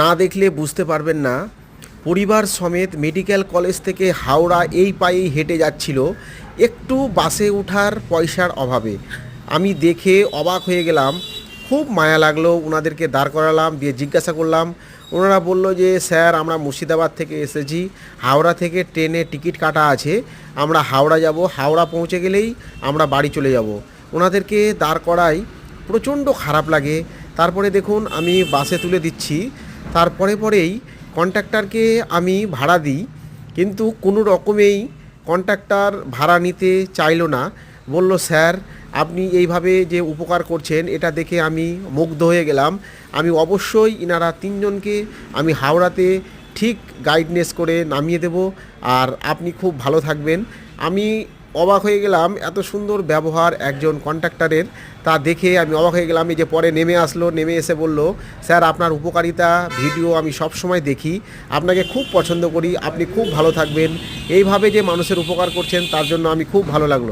না দেখলে বুঝতে পারবেন না, পরিবার সমেত মেডিকেল কলেজ থেকে হাওড়া এই পায়েই হেঁটে যাচ্ছিল, একটু বাসে ওঠার পয়সার অভাবে। আমি দেখে অবাক হয়ে গেলাম, খুব মায়া লাগল ওনাদেরকে দাঁড় করালাম, দিয়ে জিজ্ঞাসা করলাম ওনারা বলল যে, স্যার, আমরা মুর্শিদাবাদ থেকে এসেছি, হাওড়া থেকে ট্রেনে টিকিট কাটা আছে, আমরা হাওড়া যাব, হাওড়া পৌঁছে গেলেই আমরা বাড়ি চলে যাব। ওনাদেরকে দাঁড় করাই প্রচণ্ড খারাপ লাগে। তারপরে দেখুন, আমি বাসে তুলে দিচ্ছি তারপরে পরেই কন্ট্রাক্টরকে আমি ভাড়া দিই। কিন্তু কোনো রকমেই কন্ট্রাক্টর ভাড়া নিতে চাইলো না। বলল, স্যার, আপনি এইভাবে যে উপকার করছেন, এটা দেখে আমি মুগ্ধ হয়ে গেলাম। আমি অবশ্যই ইনারা তিনজনকে আমি হাওড়াতে ঠিক গাইডনেস করে নামিয়ে দেব। আর আপনি খুব ভালো থাকবেন। আমি অবাক হয়ে গেলাম, এত সুন্দর ব্যবহার একজন কন্ট্রাক্টরের, তা দেখে আমি অবাক হয়ে গেলাম, এই যে পরে নেমে আসলো, নেমে এসে বলল, স্যার, আপনার উপকারিতা ভিডিও আমি সব সময় দেখি, আপনাকে খুব পছন্দ করি, আপনি খুব ভালো থাকবেন। এইভাবে যে মানুষের উপকার করছেন, তার জন্য আমি খুব ভালো লাগল।